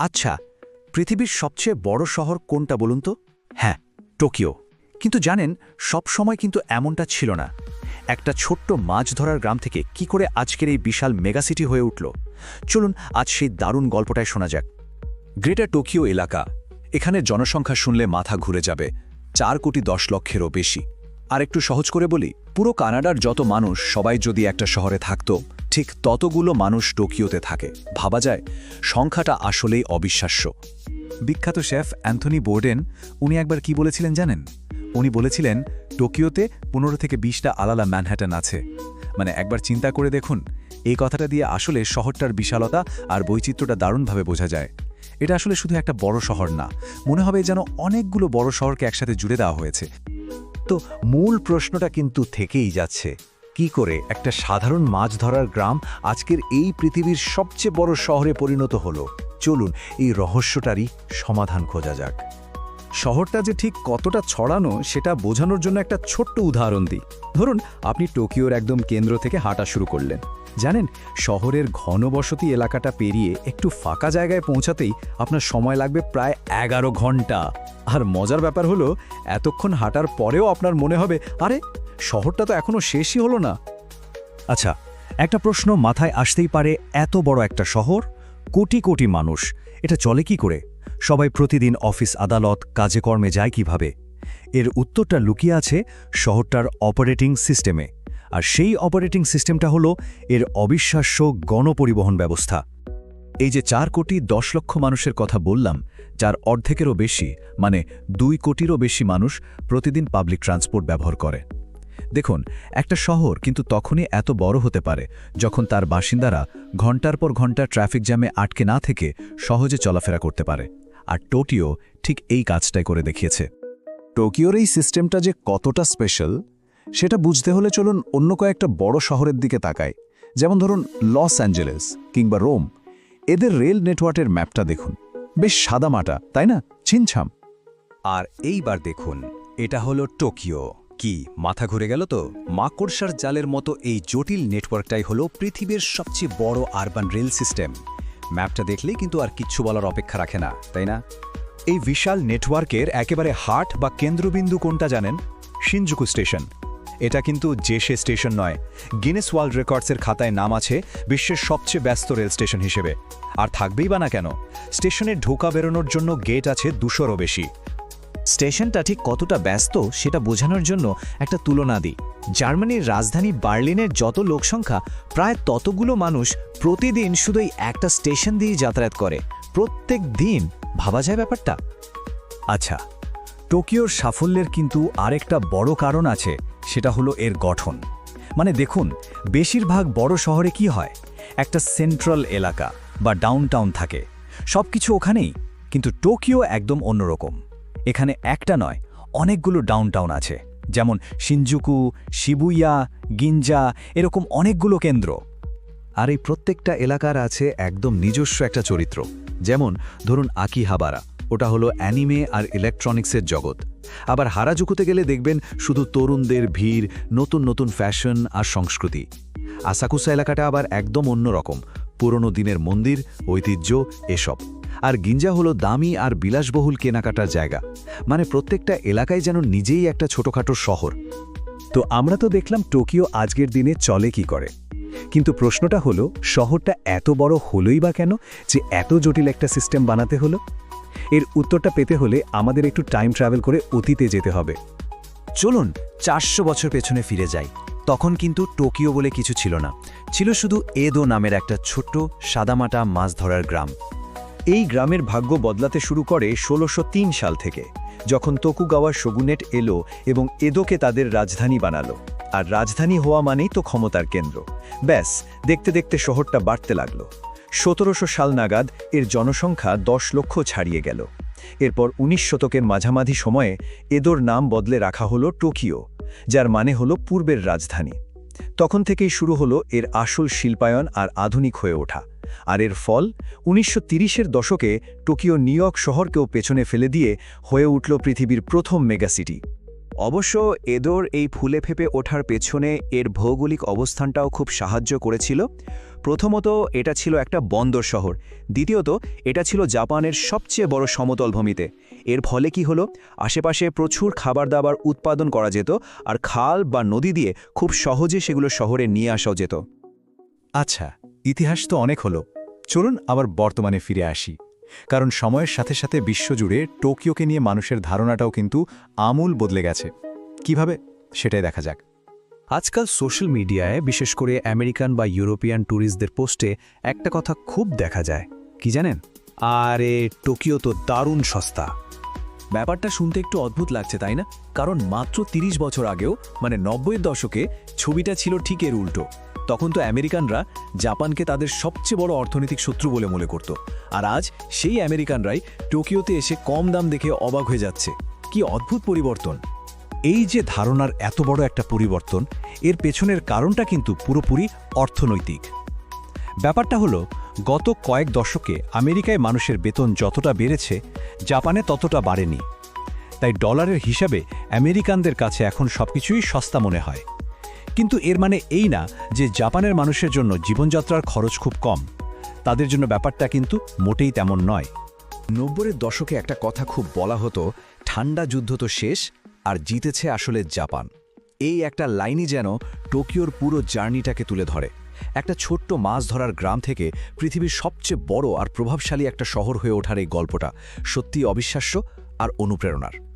আচ্ছা পৃথিবীর সবচেয়ে বড় শহর কোনটা বলুন তো? হ্যাঁ টোকিও। কিন্তু জানেন, সব সময় কিন্তু এমনটা ছিল না। একটা ছোট্ট মাছ ধরার গ্রাম থেকে কি করে আজকের এই বিশাল মেগাসিটি হয়ে উঠল? চলুন, আজ সেই দারুণ গল্পটাই শোনা যাক। গ্রেটার টোকিও এলাকা, এখানে জনসংখ্যা শুনলে মাথা ঘুরে যাবে, চার কোটি দশ লক্ষেরও বেশি। আর একটু সহজ করে বলি, পুরো কানাডার যত মানুষ সবাই যদি একটা শহরে থাকতো ঠিক ততগুলো মানুষ টোকিওতে থাকে। ভাবা যায়, সংখ্যাটা আসলেই অবিশ্বাস্য। বিখ্যাত শেফ অ্যান্থনি বোর্ডেন, উনি একবার কি বলেছিলেন জানেন? উনি বলেছিলেন, টোকিওতে পনেরো থেকে বিশটা আলাদা ম্যানহ্যাটন আছে। মানে একবার চিন্তা করে দেখুন, এই কথাটা দিয়ে আসলে শহরটার বিশালতা আর বৈচিত্র্যটা দারুণভাবে বোঝা যায়। এটা আসলে শুধু একটা বড় শহর না, মনে হবে যেন অনেকগুলো বড় শহরকে একসাথে জুড়ে দেওয়া হয়েছে। তো মূল প্রশ্নটা কিন্তু থেকেই যাচ্ছে কি করে একটা সাধারণ মাছ ধরার গ্রাম আজকের এই পৃথিবীর সবচেয়ে বড় শহরে পরিণত হলো? চলুন এই রহস্যটারই সমাধান খোঁজা যাক। শহরটা যে ঠিক কতটা ছড়ানো সেটা বোঝানোর জন্য একটা ছোট্ট উদাহরণ দিই। ধরুন, আপনি টোকিওর একদম কেন্দ্র থেকে হাঁটা শুরু করলেন। জানেন, শহরের ঘনবসতি এলাকাটা পেরিয়ে একটু ফাঁকা জায়গায় পৌঁছাতেই আপনার সময় লাগবে প্রায় এগারো ঘণ্টা। আর মজার ব্যাপার হলো, এতক্ষণ হাঁটার পরেও আপনার মনে হবে, আরে শহরটা তো এখনও শেষই হলো না। আচ্ছা একটা প্রশ্ন মাথায় আসতেই পারে, এত বড় একটা শহর, কোটি কোটি মানুষ, এটা চলে কি করে? সবাই প্রতিদিন অফিস আদালত, কাজে কর্মে যায় কীভাবে? এর উত্তরটা লুকিয়ে আছে শহরটার অপারেটিং সিস্টেমে। আর সেই অপারেটিং সিস্টেমটা হলো এর অবিশ্বাস্য গণপরিবহন ব্যবস্থা। এই যে চার কোটি দশ লক্ষ মানুষের কথা বললাম, যার অর্ধেকেরও বেশি মানে দুই কোটিরও বেশি মানুষ প্রতিদিন পাবলিক ট্রান্সপোর্ট ব্যবহার করে। দেখুন, একটা শহর কিন্তু তখনই এত বড় হতে পারে যখন তার বাসিন্দারা ঘণ্টার পর ঘণ্টা ট্রাফিক জ্যামে আটকে না থেকে সহজে চলাফেরা করতে পারে। আর টোকিও ঠিক এই কাজটাই করে দেখিয়েছে। টোকিওর এই সিস্টেমটা যে কতটা স্পেশাল, সেটা বুঝতে হলে চলুন অন্য কয়েকটা বড় শহরের দিকে তাকায় যেমন ধরুন, লস অ্যাঞ্জেলেস কিংবা রোম। এদের রেল নেটওয়ার্কের ম্যাপটা দেখুন। বেশ সাদামাটা, তাই না? ছিনছাম আর এইবার দেখুন, এটা হলো টোকিও। কি? মাথা ঘুরে গেল তো? মাকড়সার জালের মতো এই জটিল নেটওয়ার্কটাই হলো পৃথিবীর সবচেয়ে বড় আরবান রেল সিস্টেম। ম্যাপটা দেখলেই কিন্তু আর কিচ্ছু বলার অপেক্ষা রাখে না, তাই না? এই বিশাল নেটওয়ার্কের একেবারে হার্ট বা কেন্দ্রবিন্দু কোনটা জানেন? Shinjuku station. এটা কিন্তু জেসে স্টেশন নয়। গিনেস ওয়ার্ল্ড রেকর্ডসের খাতায় নাম আছে বিশ্বের সবচেয়ে ব্যস্ত রেল স্টেশন হিসেবে। আর থাকবেই বা না কেন? স্টেশনে ঢোকা বেরোনোর জন্য গেট আছে দুশোরও বেশি। স্টেশনটা ঠিক কতটা ব্যস্ত সেটা বোঝানোর জন্য একটা তুলনা দিই। জার্মানির রাজধানী বার্লিনের যত লোকসংখ্যা, প্রায় ততগুলো মানুষ প্রতিদিন শুধুই একটা স্টেশন দিয়েই যাতায়াত করে। প্রত্যেক দিন, ভাবা যায় ব্যাপারটা? আচ্ছা টোকিওর সাফল্যের কিন্তু আরেকটা বড় কারণ আছে, সেটা হলো এর গঠন। মানে দেখুন, বেশিরভাগ বড় শহরে কি হয়? একটা সেন্ট্রাল এলাকা বা ডাউনটাউন থাকে। সব কিছু ওখানেই, কিন্তু টোকিও একদম অন্যরকম। এখানে একটা নয়, অনেকগুলো ডাউনটাউন আছে। যেমন শিনজুকু শিবুইয়া গিঞ্জা এরকম অনেকগুলো কেন্দ্র। আর এই প্রত্যেকটা এলাকার আছে একদম নিজস্ব একটা চরিত্র। যেমন ধরুন আকিহাবারা, ওটা হলো অ্যানিমে আর ইলেকট্রনিক্সের জগৎ। আবার হারাজুকুতে গেলে দেখবেন শুধু তরুণদের ভিড়, নতুন নতুন ফ্যাশন আর সংস্কৃতি। আসাকুসা এলাকাটা আবার একদম অন্যরকম পুরনো দিনের মন্দির, ঐতিহ্য, এসব। আর গিঞ্জা হলো দামি আর বিলাসবহুল কেনাকাটার জায়গা। মানে প্রত্যেকটা এলাকায় যেন নিজেই একটা ছোটখাটো শহর। তো আমরা তো দেখলাম টোকিও আজকের দিনে চলে কি করে। কিন্তু প্রশ্নটা হলো, শহরটা এত বড় হলোই বা কেন যে এত জটিল একটা সিস্টেম বানাতে হলো? এর উত্তরটা পেতে হলে আমাদের একটু টাইম ট্রাভেল করে অতীতে যেতে হবে। চলুন চারশো বছর পেছনে ফিরে যাই। তখন কিন্তু টোকিও বলে কিছু ছিল না। ছিল শুধু এদো নামের একটা ছোট্ট সাদামাটা মাছ ধরার গ্রাম। এই গ্রামের ভাগ্য বদলাতে শুরু করে ষোলোশো সাল থেকে, যখন তোকুগাওয়া শগুনেট এলো এবং এদোকে তাদের রাজধানী বানালো। আর রাজধানী হওয়া মানেই তো ক্ষমতার কেন্দ্র। ব্যাস, দেখতে দেখতে শহরটা বাড়তে লাগল। সতেরোশো সাল নাগাদ এর জনসংখ্যা দশ লক্ষ ছাড়িয়ে গেল। এরপর উনিশ শতকের মাঝামাঝি সময়ে এদোর নাম বদলে রাখা হলো টোকিও, যার মানে হলো পূর্বের রাজধানী। তখন থেকেই শুরু হলো এর আসল শিল্পায়ন আর আধুনিক হয়ে ওঠা। আর এর ফল উনিশশো তিরিশের দশকে টোকিও নিউইয়র্ক শহরকেও পেছনে ফেলে দিয়ে হয়ে উঠল পৃথিবীর প্রথম মেগাসিটি। অবশ্য এদোর এই ফুলে ফেপে ওঠার পেছনে এর ভৌগোলিক অবস্থানটাও খুব সাহায্য করেছিল। প্রথমত এটা ছিল একটা বন্দর শহর, দ্বিতীয়ত এটা ছিল জাপানের সবচেয়ে বড় সমতল ভূমিতে। এর ফলে কি হলো? আশেপাশে প্রচুর খাবার দাবার উৎপাদন করা যেত আর খাল বা নদী দিয়ে খুব সহজে সেগুলো শহরে নিয়ে আসাও যেত। আচ্ছা ইতিহাস তো অনেক হলো। চলুন আবার বর্তমানে ফিরে আসি। কারণ সময়ের সাথে সাথে বিশ্বজুড়ে টোকিওকে নিয়ে মানুষের ধারণাটাও কিন্তু আমূল বদলে গেছে। কীভাবে? সেটাই দেখা যাক। আজকাল সোশ্যাল মিডিয়ায়, বিশেষ করে আমেরিকান বা ইউরোপিয়ান ট্যুরিস্টদের পোস্টে একটা কথা খুব দেখা যায়। কি জানেন? আরে, টোকিও তো দারুণ সস্তা। ব্যাপারটা শুনতে একটু অদ্ভুত লাগছে, তাই না? কারণ মাত্র ৩০ বছর আগেও মানে নব্বইয়ের দশকে, ছবিটা ছিল ঠিক এর উল্টো। তখন তো আমেরিকানরা জাপানকে তাদের সবচেয়ে বড় অর্থনৈতিক শত্রু বলে মনে করত। আর আজ সেই আমেরিকানরাই টোকিওতে এসে কম দাম দেখে অবাক হয়ে যাচ্ছে। কি অদ্ভুত পরিবর্তন। এই যে ধারণার এত বড় একটা পরিবর্তন, এর পেছনের কারণটা কিন্তু পুরোপুরি অর্থনৈতিক। ব্যাপারটা হলো, গত কয়েক দশকে আমেরিকায় মানুষের বেতন যতটা বেড়েছে, জাপানে ততটা বাড়েনি। তাই ডলারের হিসাবে আমেরিকানদের কাছে এখন সবকিছুই সস্তা মনে হয়। কিন্তু এর মানে এই না যে জাপানের মানুষের জন্য জীবনযাত্রার খরচ খুব কম। তাদের জন্য ব্যাপারটা কিন্তু মোটেই তেমন নয়। নব্বইয়ের দশকে একটা কথা খুব বলা হতো, ঠান্ডা যুদ্ধ তো শেষ, আর জিতেছে আসলে জাপান। এই একটা লাইনই যেন টোকিওর পুরো জার্নিটাকে তুলে ধরে। একটা ছোট্ট মাছ ধরার গ্রাম থেকে পৃথিবীর সবচেয়ে বড় আর প্রভাবশালী একটা শহর হয়ে ওঠার এই গল্পটা সত্যি অবিশ্বাস্য আর অনুপ্রেরণার।